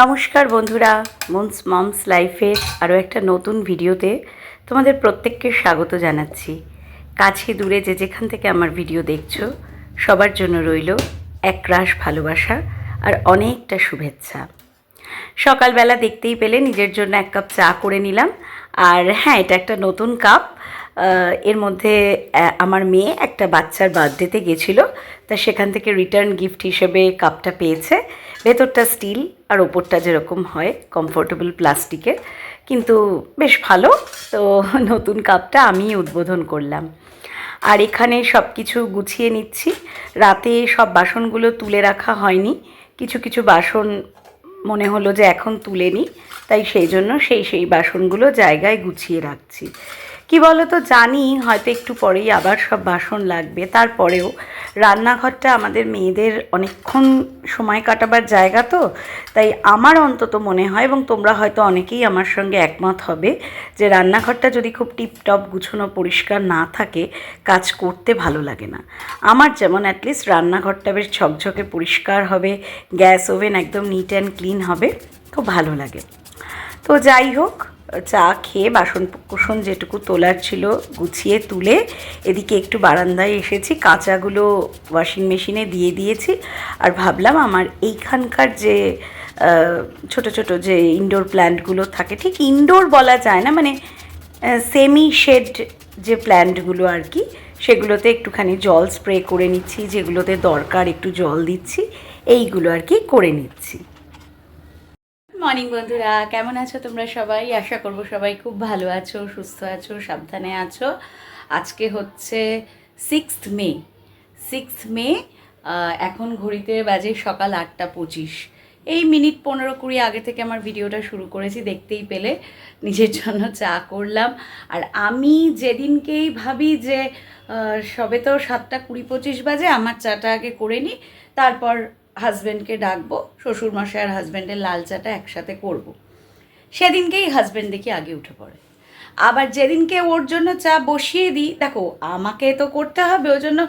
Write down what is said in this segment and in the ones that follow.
নমস্কার বন্ধুরা moons moms লাইফের আরও একটা নতুন ভিডিওতে তোমাদের প্রত্যেককে স্বাগত জানাচ্ছি। কাছে দূরে যে যেখান থেকে আমার ভিডিও দেখছ, সবার জন্য রইল একরাশ ভালোবাসা আর অনেকটা শুভেচ্ছা। সকালবেলা দেখতেই পেলে নিজের জন্য এক কাপ চা করে নিলাম। আর হ্যাঁ এটা একটা নতুন কাপ এর মধ্যে আমার মেয়ে একটা বাচ্চার বার্থডেতে গেছিল, তা সেখান থেকে রিটার্ন গিফট হিসেবে কাপটা পেয়েছে। ভেতরটা স্টিল আর ওপরটা যেরকম হয় কমফোর্টেবল প্লাস্টিকের কিন্তু বেশ ভালো, তো নতুন কাপটা আমি উদ্বোধন করলাম। আর এখানে সব কিছু গুছিয়ে নিচ্ছি। রাতে সব বাসনগুলো তুলে রাখা হয়নি। কিছু কিছু বাসন মনে হলো যে এখন তুলে নিই তাই সেই জন্য সেই সেই বাসনগুলো জায়গায় গুছিয়ে রাখছি। কি বলো তো জানি, হয়তো একটু পরেই আবার সব বাসন লাগবে। তারপরেও রান্নাঘরটা আমাদের মেয়েদের অনেকক্ষণ সময় কাটাবার জায়গা তো, তাই আমার অন্তত মনে হয়, এবং তোমরা হয়তো অনেকেই আমার সঙ্গে একমত হবে, যে রান্নাঘরটা যদি খুব টিপটপ, গুছানো, পরিষ্কার না থাকে, কাজ করতে ভালো লাগে না। আমার যেমন অ্যাটলিস্ট রান্নাঘরটা বেশ ঝকঝকে পরিষ্কার হবে, গ্যাস ওভেন একদম নিট অ্যান্ড ক্লিন হবে খুব ভালো লাগে। তো যাই হোক চা খেয়ে বাসন কুসন যেটুকু তোলার ছিল গুছিয়ে তুলে এদিকে একটু বারান্দায় এসেছি, কাঁচাগুলো ওয়াশিং মেশিনে দিয়ে দিয়েছি। আর ভাবলাম আমার এইখানকার যে ছোট ছোট যে ইনডোর প্ল্যান্টগুলো থাকে, ঠিক ইনডোর বলা যায় না মানে সেমি শেড যে প্ল্যান্টগুলো আর কি, সেগুলোতে একটুখানি জল স্প্রে করে নিচ্ছি, যেগুলোতে দরকার একটু জল দিচ্ছি, এইগুলো আর কি করে নিচ্ছি। মর্নিং বন্ধুরা, কেমন আছো তোমরা সবাই? আশা করব সবাই খুব ভালো আছো, সুস্থ আছো, সাবধানে আছো। আজকে হচ্ছে সিক্সথ মে সিক্সথ মে এখন ঘড়িতে বাজে সকাল আটটা পঁচিশ। এই মিনিট পনেরো কুড়ি আগে থেকে আমার ভিডিওটা শুরু করেছি, দেখতেই পেলে। নিজের জন্য চা করলাম। আর আমি যেদিনকেই ভাবি যে সবে তো সাতটা কুড়ি পঁচিশ বাজে, আমার চাটা আগে করে নিই। তারপর হাজব্যান্ডকে ডাকবো, শ্বশুরমশাই আর হাজব্যান্ডের লাল চাটা একসাথে করব। সেদিনকেই হাজব্যান্ড দেখি আগে উঠে পড়ে। আবার যেদিনকে ওর জন্য চা বসিয়ে দিই, দেখো, আমাকে তো করতে হবে ওই জন্য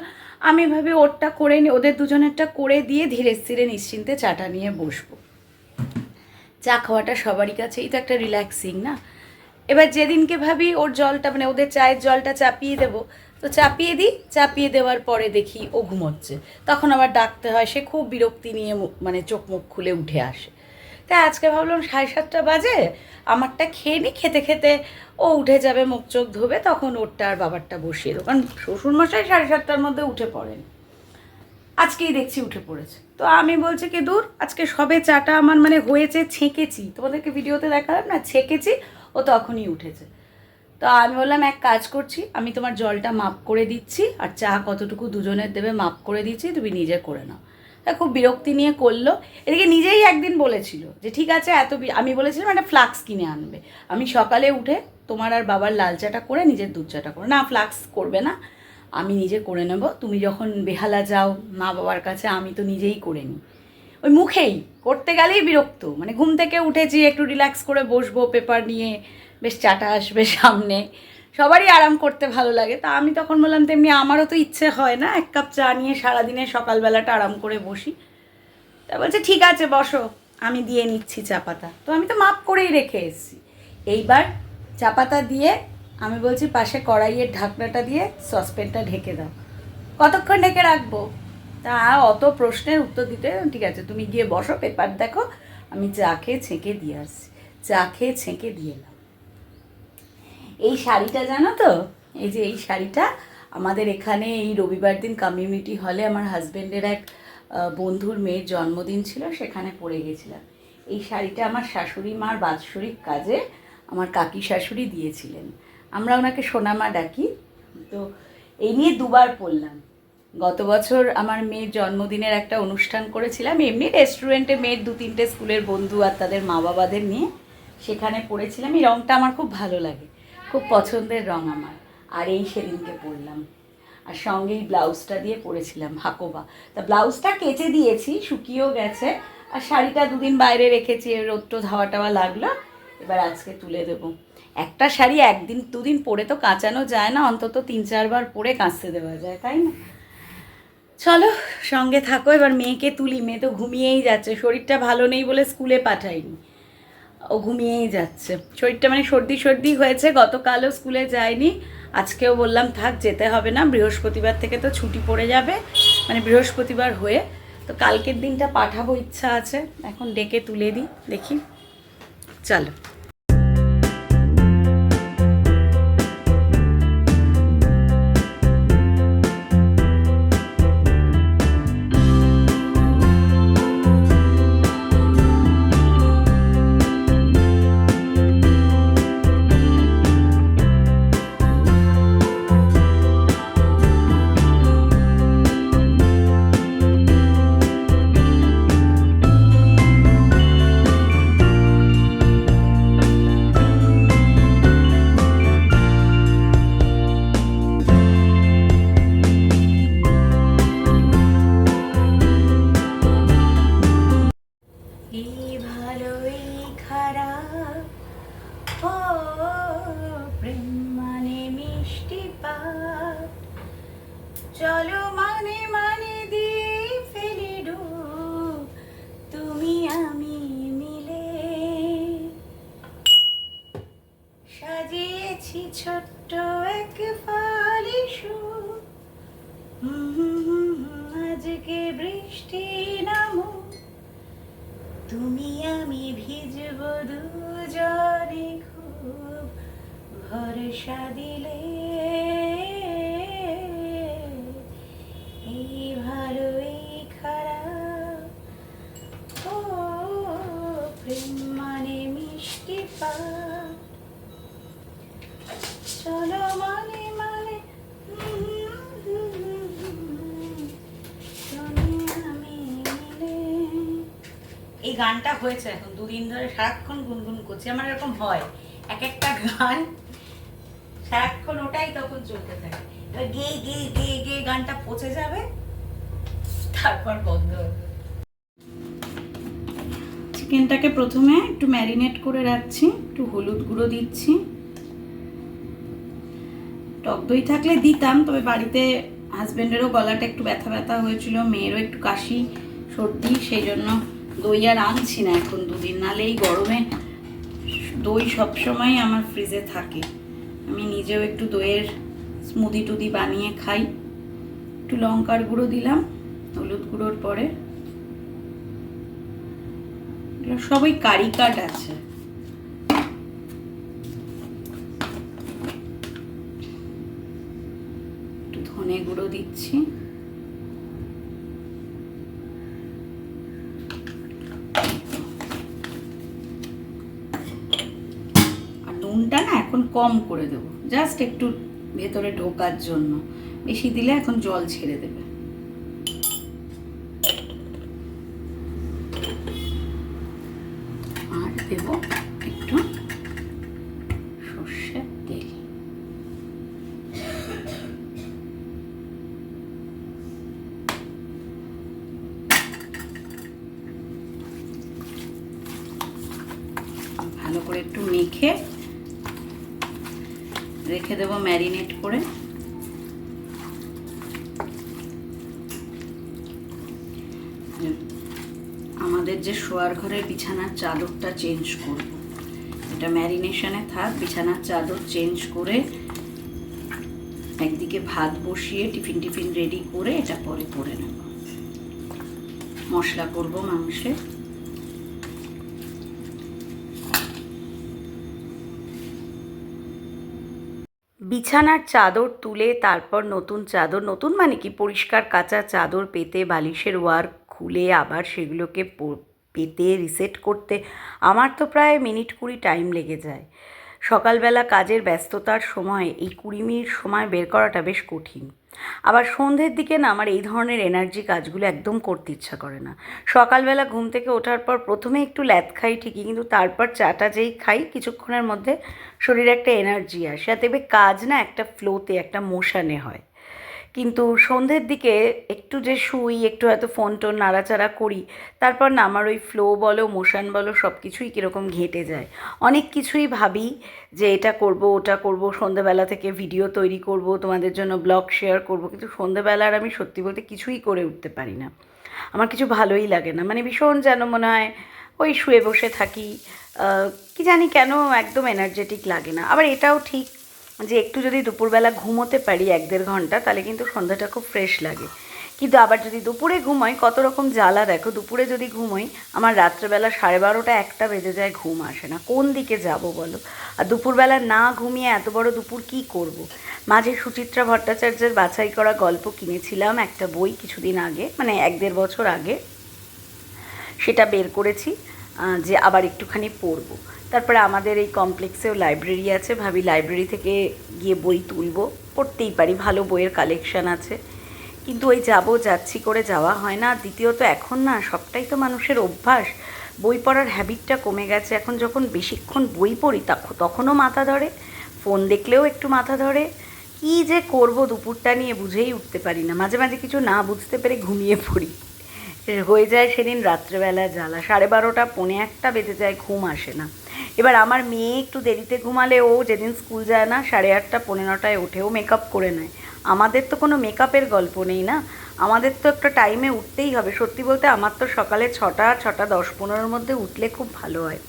আমি ভাবি ওরটা করে নি, ওদের দুজনেরটা করে দিয়ে ধীরে স্থিরে নিশ্চিন্তে চাটা নিয়ে বসবো। চা খাওয়াটা সবারই কাছেই তো একটা রিল্যাক্সিং না? এবার যেদিনকে ভাবি ওর জলটা মানে ওদের চায়ের জলটা চাপিয়ে দেবো তো চাপিয়ে দিই, চাপিয়ে দেওয়ার পরে দেখি ও ঘুমোচ্ছে। তখন আবার ডাকতে হয়, সে খুব বিরক্তি নিয়ে মানে চোখ মুখ খুলে উঠে আসে। তাই আজকে ভাবলাম সাড়ে সাতটা বাজে, আমারটা খেয়ে নিই খেতে খেতে ও উঠে যাবে, মুখ চোখ ধোবে, তখন ওরটা আর বাবারটা বসিয়ে দেবো। কারণ শ্বশুরমশাই সাড়ে সাতটার মধ্যে উঠে পড়েন। আজকেই দেখছি উঠে পড়েছে। তো আমি বলছি কি, দূর, আজকে সবে চাটা আমার মানে হয়েছে, ছেঁকেছি। তোমাদেরকে ভিডিওতে দেখালাম না, ছেঁকেছি, ও তখনই উঠেছে। তো আমি বললাম, এক কাজ করছি, আমি তোমার জলটা মাপ করে দিচ্ছি, আর চা কতটুকু দুজনের দেবে মাপ করে দিচ্ছি, তুমি নিজে করে নাও। তা খুব বিরক্তি নিয়ে করল। এদিকে নিজেই একদিন বলেছিল যে, ঠিক আছে, এত আমি বলেছিলাম, একটা ফ্লাক্স কিনে আনবে। আমি সকালে উঠে তোমার আর বাবার লাল চাটা করে, নিজের দুধ চাটা করে, না, ফ্লাক্স করবে না, আমি নিজে করে নেব, তুমি যখন বেহালা যাও, মা বাবার কাছে, আমি তো নিজেই করে নিই। ওই মুখেই, করতে গেলেই বিরক্ত মানে ঘুম থেকে উঠেছি একটু রিল্যাক্স করে বসবো, পেপার নিয়ে বেশ চাটা আসবে সামনে। সবারই আরাম করতে ভালো লাগে। তা আমি তখন বললাম, তেমনি আমারও তো ইচ্ছে হয় না, এক কাপ চা নিয়ে সারাদিনে সকালবেলাটা আরাম করে বসি। তা বলছে, ঠিক আছে, বসো, আমি দিয়ে নিচ্ছি চা পাতা। তো আমি তো মাপ করেই রেখে এসেছি। এইবার চা পাতা দিয়ে আমি বলছি, পাশে কড়াইয়ের ঢাকনাটা দিয়ে সসপ্যানটা ঢেকে দাও। কতক্ষণ ঢেকে রাখব? তা অত প্রশ্নের উত্তর দিতে, ঠিক আছে, তুমি গিয়ে বসো, পেপার দেখো, আমি চা খেয়ে ছেঁকে দিয়ে আসছি। চা খেয়ে ছেঁকে দিয়ে এলাম। এই শাড়িটা জানো তো? এই যে এই শাড়িটা, আমাদের এখানে এই রবিবার দিন কমিউনিটি হলে আমার হাজব্যান্ডের এক বন্ধুর মেয়ের জন্মদিন ছিল, সেখানে পরে গেছিলাম। এই শাড়িটা আমার শাশুড়ি মার বাৎসরিক কাজে আমার কাকি শাশুড়ি দিয়েছিলেন। আমরা ওনাকে সোনামা ডাকি। তো এই নিয়ে দুবার পরলাম গত বছর আমার মেয়ের জন্মদিনের একটা অনুষ্ঠান করেছিলাম, এমনি রেস্টুরেন্টে মেয়ের দু তিনটে স্কুলের বন্ধু আর তাদের মা বাবাদের নিয়ে সেখানে পড়েছিলাম। এই রঙটা আমার খুব ভালো লাগে। খুব পছন্দের রঙ আমার। আর এই সেদিনকে পরলাম। আর সঙ্গে এই ব্লাউজটা দিয়ে পরেছিলাম হাকোবা তা ব্লাউজটা কেচে দিয়েছি, শুকিয়েও গেছে। আর শাড়িটা দুদিন বাইরে রেখেছি রোদ্র ধাওয়া টাওয়া লাগল, এবার আজকে তুলে দেবো। একটা শাড়ি একদিন, দুদিন পরে তো কাচানো যায় না, অন্তত তিন চারবার পরে কাচতে দেওয়া যায়, তাই না? চলো, সঙ্গে থাকো, এবার মেয়েকে তুলি। মেয়ে তো ঘুমিয়েই যাচ্ছে, শরীরটা ভালো নেই বলে স্কুলে পাঠাইনি। ও ঘুমিয়েই যাচ্ছে। শরীরটা মানে সর্দি সর্দি হয়েছে, গতকালও স্কুলে যায়নি। আজকেও বললাম, থাক, যেতে হবে না, বৃহস্পতিবার থেকে তো ছুটি পড়ে যাবে। মানে বৃহস্পতিবার হয়ে। তো কালকের দিনটা পাঠাবো, ইচ্ছা আছে। এখন ডেকে তুলে দিই, দেখি। চলো। চলো মানে মানে দিয়ে ফেলি তুমি, আমি মিলে সাজিয়েছি ছোট্ট এক ফালিশু আজকে বৃষ্টি নামুক তুমি, আমি ভিজব দুজনে খুব। ভরসা দিলে এই গানটা হয়েছে এখন, দুদিন ধরে সারাক্ষণ গুনগুন করছি, আমার এরকম হয়। এক একটা গান সারাক্ষণ ওটাই তখন চলতে থাকে। এবার গে গে গে গে গানটা পচে যাবে, তারপর বন্ধ হবে চিকেনটাকে প্রথমে একটু ম্যারিনেট করে রাখছি, একটু হলুদ গুঁড়ো দিচ্ছি। টক দই থাকলে দিতাম, তবে বাড়িতে হাজব্যান্ডেরও গলাটা একটু ব্যথা ব্যথা হয়েছিল, মেয়েরও একটু কাশি, সর্দি, সেই জন্য দই আর আনছি না এখন দুদিন। নালে এই গরমে দই সবসময় আমার ফ্রিজে থাকে। আমি নিজেও একটু দইয়ের স্মুদি টুদি বানিয়ে খাই। একটু লঙ্কার গুঁড়ো দিলাম, হলুদ গুঁড়োর পরে। সবই কারি কাট আছে। ধনে গুঁড়ো দিচ্ছি। আর নুনটা না এখন কম করে দেবো। জাস্ট একটু ভেতরে ঢোকার জন্য। বেশি দিলে এখন জল ছেড়ে দেবে আর দেব একটু সর্ষের তেল ভালো করে একটু মেখে রেখে দেবো ম্যারিনেট করে আমাদের যে শোয়ার ঘরের বিছানার চাদরটা চেঞ্জ করব। এটা ম্যারিনেশনে থাক, বিছানার চাদর চেঞ্জ করে একদিকে ভাত বসিয়ে টিফিন টিফিন রেডি করে এটা পরে করে নেব। মশলা করব মাংসে। বিছানার চাদর তুলে তারপর নতুন চাদর, নতুন মানে কি? পরিষ্কার কাঁচা চাদর পেতে বালিশের ওয়ার্ক খুলে আবার সেগুলোকে পেতে রিসেট করতে আমার তো প্রায় মিনিট কুড়ি টাইম লেগে যায়। সকালবেলা কাজের ব্যস্ততার সময় এই কুড়ি মিনিট সময় বের করাটা বেশ কঠিন। আবার সন্ধ্যের দিকে না আমার এই ধরনের এনার্জি কাজগুলো একদম করতে ইচ্ছা করে না। সকালবেলা ঘুম থেকে ওঠার পর প্রথমে একটু ল্যাদ খাই ঠিকই, কিন্তু তারপর চাটা যেই খাই কিছুক্ষণের মধ্যে শরীরে একটা এনার্জি আসে। আর দেখবে কাজ না একটা ফ্লোতে একটা মোশানে হয়। কিন্তু সন্ধ্যের দিকে একটু যে শুই, একটু হয়তো ফোন টোন নাড়াচাড়া করি, তারপর না আমার ওই ফ্লো বলো মোশন বলো সব কিছুই কীরকম ঘেঁটে যায়। অনেক কিছুই ভাবি যে এটা করব, ওটা করব, সন্ধ্যেবেলা থেকে ভিডিও তৈরি করব, তোমাদের জন্য ব্লগ শেয়ার করব, কিন্তু সন্ধ্যেবেলার আমি সত্যি বলতে কিছুই করে উঠতে পারি না। আমার কিছু ভালোই লাগে না। মানে ভীষণ যেন মনে হয় ওই শুয়ে বসে থাকি কি জানি কেন একদম এনার্জেটিক লাগে না। আবার এটাও ঠিক যে একটু যদি দুপুরবেলা ঘুমোতে পারি এক দেড় ঘণ্টা, তাহলে কিন্তু সন্ধ্যাটা খুব ফ্রেশ লাগে। কিন্তু আবার যদি দুপুরে ঘুমাই, কত রকম জ্বালা দেখো, দুপুরে যদি ঘুমোই, আমার রাত্রেবেলা সাড়ে বারোটা একটা বেজে যায়, ঘুম আসে না। কোন দিকে যাব বলো? আর দুপুরবেলা না ঘুমিয়ে এত বড় দুপুর কি করব। মাঝে সুচিত্রা ভট্টাচার্যের বাছাই করা গল্প কিনেছিলাম, একটা বই কিছুদিন আগে মানে এক দেড় বছর আগে। সেটা বের করেছি যে আবার একটুখানি পড়ব। তারপরে আমাদের এই কমপ্লেক্সেও লাইব্রেরি আছে। ভাবি লাইব্রেরি থেকে গিয়ে বই তুলবো। পড়তেই পারি, ভালো বইয়ের কালেকশান আছে। কিন্তু ওই যাব, যাচ্ছি করে যাওয়া হয় না। দ্বিতীয়ত এখন না, সবটাই তো মানুষের অভ্যাস। বই পড়ার হ্যাবিটটা কমে গেছে। এখন যখন বেশিক্ষণ বই পড়ি তখন তখনও মাথা ধরে। ফোন দেখলেও একটু মাথা ধরে। কী যে করব দুপুরটা নিয়ে বুঝেই উঠতে পারি না। মাঝে মাঝে কিছু না বুঝতে পেরে ঘুমিয়ে পড়ি। হয়ে যায় সেদিন রাত্রেবেলা জ্বালা। সাড়ে বারোটা, পৌনে একটা বেজে যায়, ঘুম আসে না। এবার আমার মেয়ে একটু দেরিতে ঘুমালে ও যেদিন স্কুল যায় না, সাড়ে আটটা, পৌনে নটায় ওঠেও মেকআপ করে নেয়। আমাদের তো কোনো মেকআপের গল্প নেই না? আমাদের তো একটা টাইমে উঠতেই হবে। সত্যি বলতে আমার তো সকালে ছটা ছটা দশ, পনেরোর মধ্যে উঠলে খুব ভালো হয়।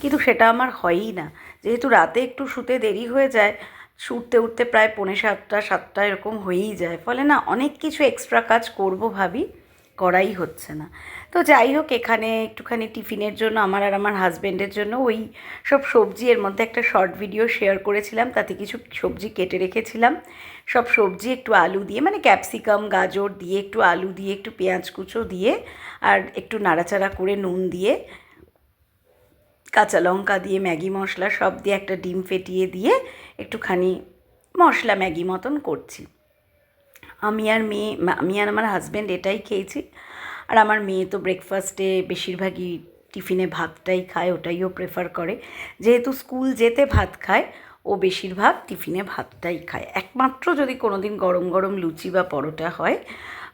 কিন্তু সেটা আমার হয়ই না। যেহেতু রাতে একটু শুতে দেরি হয়ে যায়, উঠতে উঠতে প্রায় পৌনে সাতটা সাতটা এরকম হয়েই যায়। ফলে না অনেক কিছু এক্সট্রা কাজ করব ভাবি। করাই হচ্ছে না। তো যাই হোক, এখানে একটুখানি টিফিনের জন্য আমার আর আমার হাজব্যান্ডের জন্য ওই সব সবজি, এর মধ্যে একটা শর্ট ভিডিও শেয়ার করেছিলাম, তাতে কিছু সবজি কেটে রেখেছিলাম। সব সবজি একটু আলু দিয়ে মানে ক্যাপসিকাম, গাজর দিয়ে একটু আলু দিয়ে, একটু পেঁয়াজ কুচো দিয়ে, আর একটু নাড়াচাড়া করে নুন দিয়ে, কাঁচা লঙ্কা দিয়ে, ম্যাগি মশলা সব দিয়ে একটা ডিম ফেটিয়ে দিয়ে একটুখানি মশলা ম্যাগি মতন করছি। আমি আর মেয়ে আমি আর আমার হাজব্যান্ড এটাই খেয়েছি। আর আমার মেয়ে তো ব্রেকফাস্টে বেশিরভাগই টিফিনে ভাতটাই খায় ওটাইও প্রেফার করে। যেহেতু স্কুল যেতে ভাত খায়, ও বেশিরভাগ টিফিনে ভাতটাই খায়। একমাত্র যদি কোনোদিন গরম গরম লুচি বা পরোটা হয়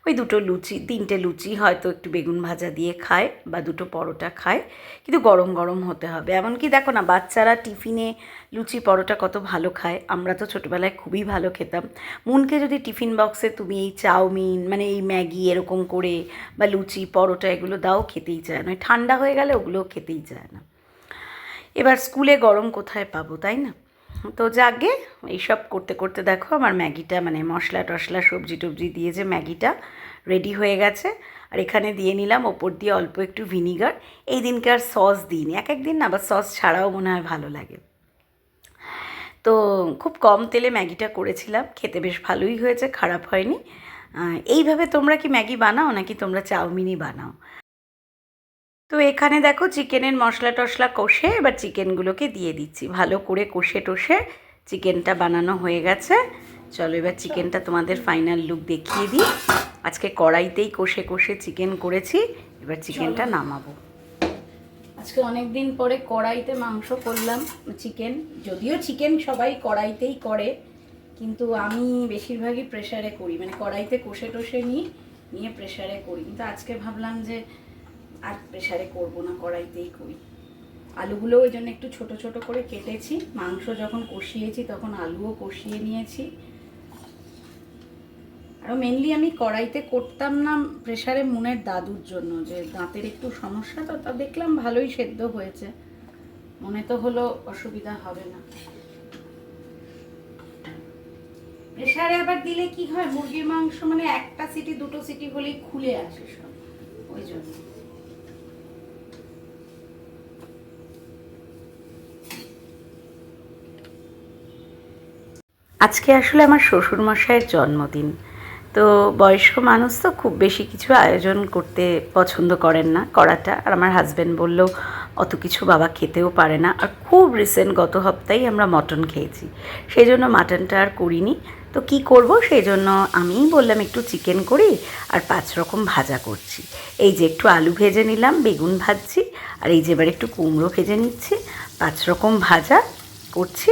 ওই দুটো লুচি, তিনটে লুচি হয়তো একটু বেগুন ভাজা দিয়ে খায় বা দুটো পরোটা খায়, কিন্তু গরম গরম হতে হবে। এমনকি দেখো না, বাচ্চারা টিফিনে লুচি, পরোটা কত ভালো খায়। আমরা তো ছোটোবেলায় খুবই ভালো খেতাম। মুনকে যদি টিফিন বক্সে তুমি এই চাউমিন মানে এই ম্যাগি এরকম করে বা লুচি, পরোটা এগুলো দাও, খেতেই চায় না। ঠান্ডা হয়ে গেলে ওগুলো খেতেই চায় না। এবার স্কুলে গরম কোথায় পাবো, তাই না? তো যাকে এইসব করতে করতে দেখো আমার ম্যাগিটা মানে মশলা টশলা, সবজি টবজি দিয়ে যে ম্যাগিটা রেডি হয়ে গেছে। আর এখানে দিয়ে নিলাম ওপর দিয়ে অল্প একটু ভিনিগার। এই দিনকে আর সস দিইনি। এক একদিন না, আবার সস ছাড়াও মনে হয় ভালো লাগে। তো খুব কম তেলে ম্যাগিটা করেছিলাম। খেতে বেশ ভালোই হয়েছে, খারাপ হয়নি। এইভাবে তোমরা কি ম্যাগি বানাও নাকি তোমরা চাউমিনই বানাও? তো এখানে দেখো চিকেনের মশলা টশলা কষে এবার চিকেনগুলোকে দিয়ে দিচ্ছি। ভালো করে কষে টষে চিকেনটা বানানো হয়ে গেছে। চলো এবার চিকেনটা তোমাদের ফাইনাল লুক দেখিয়ে দিই। আজকে কড়াইতেই কষে কষে চিকেন করেছি এবার চিকেনটা নামাবো। আজকে অনেক দিন পরে কড়াইতে মাংস করলাম চিকেন। যদিও চিকেন সবাই কড়াইতেই করে কিন্তু আমি বেশিরভাগই প্রেশারে করি। মানে কড়াইতে কষে টষে নিই নিয়ে প্রেশারে করি। কিন্তু আজকে ভাবলাম যে আর প্রেশারে করব না, কড়াইতেই করি। আলুগুলো ওই জন্য একটু ছোট ছোট করে কেটেছি। মাংস যখন কষিয়েছি তখন আলুও কষিয়ে নিয়েছি। আরও মেনলি আমি কড়াইতে করতাম না প্রেসারে মুনের দাদুর জন্য, যে দাঁতের একটু সমস্যা, তো তা দেখলাম ভালোই সেদ্ধ হয়েছে। মনে তো হলো অসুবিধা হবে না। প্রেসারে আবার দিলে কি হয়? মুরগির মাংস মানে একটা সিটি, দুটো সিটি হলেই খুলে আসে সব। ওই জন্য। আজকে আসলে আমার শ্বশুরমশাইয়ের জন্মদিন। তো বয়স্ক মানুষ তো খুব বেশি কিছু আয়োজন করতে পছন্দ করেন না করাটা। আর আমার হাজব্যান্ড বলল, অত কিছু বাবা খেতেও পারে না। আর খুব রিসেন্ট গত সপ্তাহেই আমরা মটন খেয়েছি। সেই জন্য মাটনটা আর করিনি। তো কি করব? সেই জন্য আমিই বললাম, একটু চিকেন করি আর পাঁচ রকম ভাজা করছি। এই যে একটু আলু ভেজে নিলাম, বেগুন ভাজছি, আর এই যে এবার একটু কুমড়ো ভেজে নিচ্ছি। পাঁচ রকম ভাজা করছি,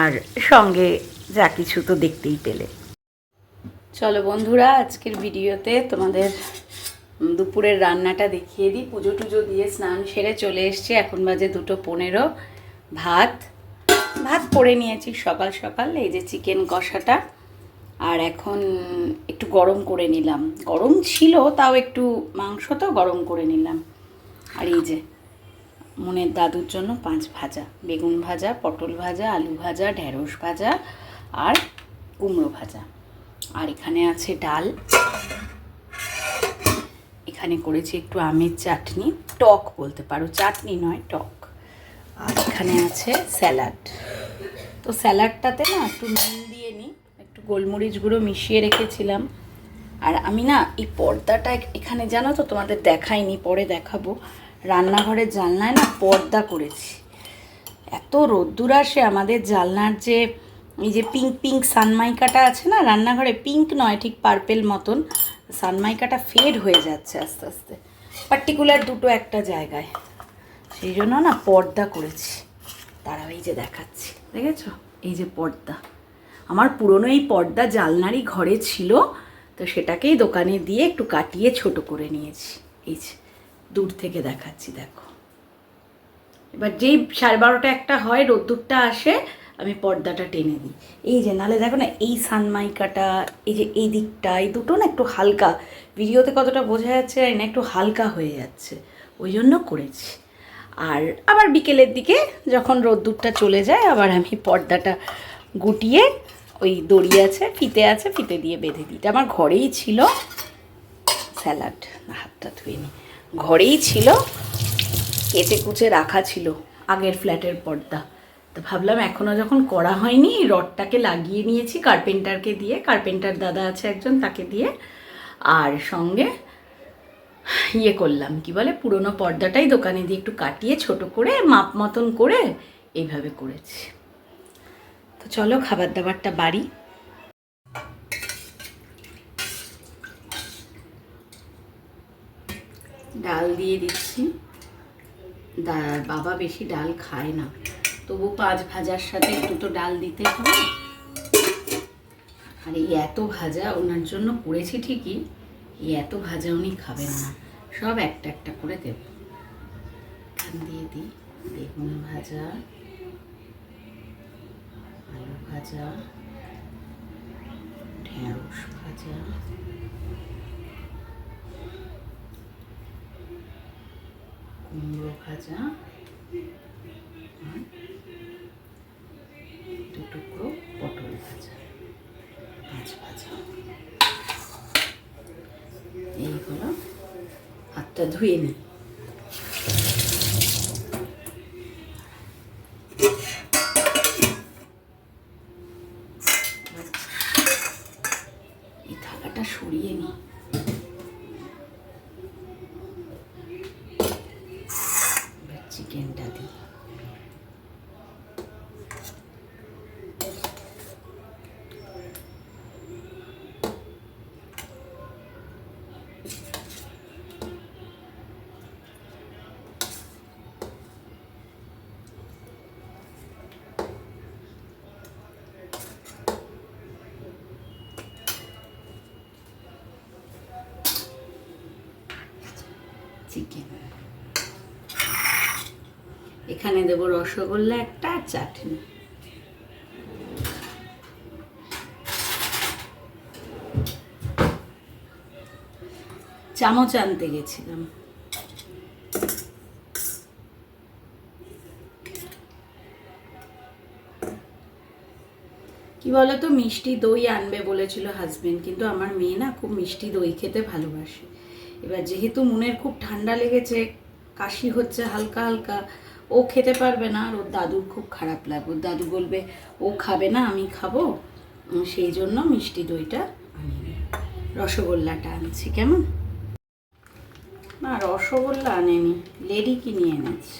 আর সঙ্গে যা কিছু তো দেখতেই পেলে। চলো বন্ধুরা, আজকের ভিডিওতে তোমাদের দুপুরের রান্নাটা দেখিয়ে দিই। পুজো টুজো দিয়ে স্নান সেরে চলে এসছি। এখন বাজে দুটো পনেরো। ভাত ভাত করে নিয়েছি সকাল সকাল, এই যে চিকেন কষাটা। আর এখন একটু গরম করে নিলাম। গরম ছিল, তাও একটু মাংস তো গরম করে নিলাম। আর এই যে মনের দাদুর জন্য পাঁচ ভাজা। বেগুন ভাজা, পটল ভাজা, আলু ভাজা, ঢেঁড়স ভাজা আর কুমড়ো ভাজা। আর এখানে আছে ডাল। এখানে করেছি একটু আমের চাটনি। টক বলতে পারো, চাটনি নয়, টক। আর এখানে আছে স্যালাড। তো স্যালাডটাতে না একটু নুন দিয়ে নিই, একটু গোলমরিচ গুঁড়ো মিশিয়ে রেখেছিলাম। আর আমি না এই পর্দাটা এখানে জানো তো তোমাদের দেখাইনি, পরে দেখাবো। রান্নাঘরের জানলায় না পর্দা করেছি। এত রোদ্দুর আসে আমাদের জানলার যে এই যে পিঙ্ক পিঙ্ক সানমাইকাটা আছে না, রান্নাঘরে পিঙ্ক নয়, ঠিক পার্পেল মতন। সানমাইকাটা ফেড হয়ে যাচ্ছে আস্তে আস্তে। পার্টিকুলার দুটো একটা জায়গায়। সেই জন্য না পর্দা করেছি। তারা এই যে দেখাচ্ছি। দেখেছ? এই যে পর্দা। আমার পুরনো এই পর্দা জালনারই ঘরে ছিল, তো সেটাকেই দোকানে দিয়ে একটু কাটিয়ে ছোট করে নিয়েছি। এই যে, দূর থেকে দেখাচ্ছি, দেখো। এবার যেই সাড়ে বারোটা একটা হয়, রোদ্দুরটা আসে আমি পর্দাটা টেনে দিই। এই যে, নালে দেখো না, এই সানমাইকাটা, এই যে এই দিকটা, এই দুটো না একটু হালকা, ভিডিওতে কতটা বোঝা যাচ্ছে জানি না, একটু হালকা হয়ে যাচ্ছে। ওই জন্য করেছি। আর আবার বিকেলের দিকে যখন রোদ্দুরটা চলে যায়, আবার আমি পর্দাটা গুটিয়ে ওই দড়ি আছে, ফিতে আছে, ফিতে দিয়ে বেঁধে দিই। আমার ঘরেই ছিল। স্যালাড হাতটা ধুয়ে নি। ঘরেই ছিল কেচে কুচে রাখা ছিল আগের ফ্ল্যাটের পর্দা। তো ভাবলাম এখনও যখন করা হয়নি, রডটাকে লাগিয়ে নিয়েছি কার্পেন্টারকে দিয়ে কার্পেন্টার দাদা আছে একজন তাকে দিয়ে, আর সঙ্গে ইয়ে করলাম, কি বলে, পুরোনো পর্দাটাই দোকানে দিয়ে একটু কাটিয়ে ছোট করে, মাপ মতন করে এইভাবে করেছি। তো চলো খাবার দাবারটা বাড়ি। ডাল দিয়ে দিচ্ছি। বাবা বেশি ডাল খায় না। তবু পাঁচ ভাজার সাথে একটু তো ডাল দিতে হবে। আর, এই এত ভাজা ওনার জন্য করেছি ঠিকই, এই এত ভাজা উনি খাবেন না। সব একটা একটা করে দেব। দিয়ে দিই, বেগুন ভাজা, আলু ভাজা, ঢেঁড়স ভাজা। কুমড়ো ভাজা আর দু টুকরো পটল ভাজা। মাছ ভাজা। এই হলো হাতটা ধুয়ে নিই সরিয়ে নিই এবার চিকেনটা দিই চিকেন। এখানে দেবো রসগোল্লা, একটা চাটনি। চামচ আনতে গেছিলাম। কি বলতো, মিষ্টি দই আনবে বলেছিল হাজবেন্ড কিন্তু আমার মেয়ে না খুব মিষ্টি দই খেতে ভালোবাসে। এবার যেহেতু মনের খুব ঠান্ডা লেগেছে, কাশি হচ্ছে হালকা হালকা, ও খেতে পারবে না আর ওর দাদুর খুব খারাপ লাগবে ওর দাদু বলবে, ও খাবে না, আমি খাব। সেই জন্য মিষ্টি দইটা আনিনি রসগোল্লাটা আনছি, কেমন? না, রসগোল্লা আনেনি, লেডি কিনে এনেছে।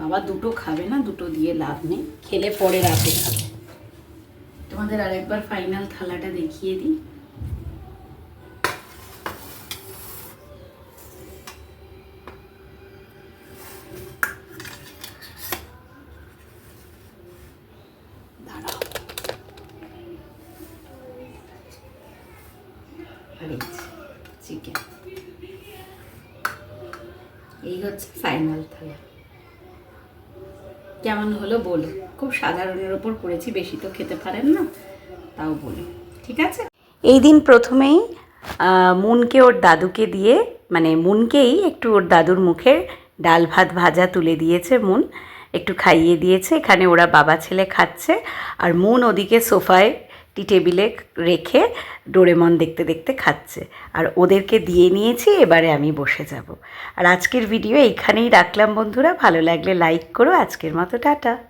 বাবা দুটো খাবে না, দুটো দিয়ে লাভ নেই, খেলে পরে রাতে খাবে। তোমাদের আরেকবার ফাইনাল থালাটা দেখিয়ে দিই দাঁড়াও আর এই চিকেন এই হচ্ছে ফাইনাল থালা কেমন হলো বলো। খুব সাধারণের ওপর করেছি, বেশি তো খেতে পারেন না, তাও বলো। ঠিক আছে? এই দিন প্রথমেই মুনকে ওর দাদুকে দিয়ে মানে মুনকেই একটু ওর দাদুর মুখে ডাল ভাত ভাজা তুলে দিয়েছে মুন। একটু খাইয়ে দিয়েছে, এখানে ওরা বাবা ছেলে খাচ্ছে। আর মুন ওদিকে সোফায় টি টেবিলে রেখে ডোরেমন দেখতে দেখতে খাচ্ছে। আর ওদেরকে দিয়ে নিয়েছি, এবারে আমি বসে যাব। আর আজকের ভিডিও এইখানেই রাখলাম বন্ধুরা। ভালো লাগলে লাইক করো। আজকের মতো টাটা।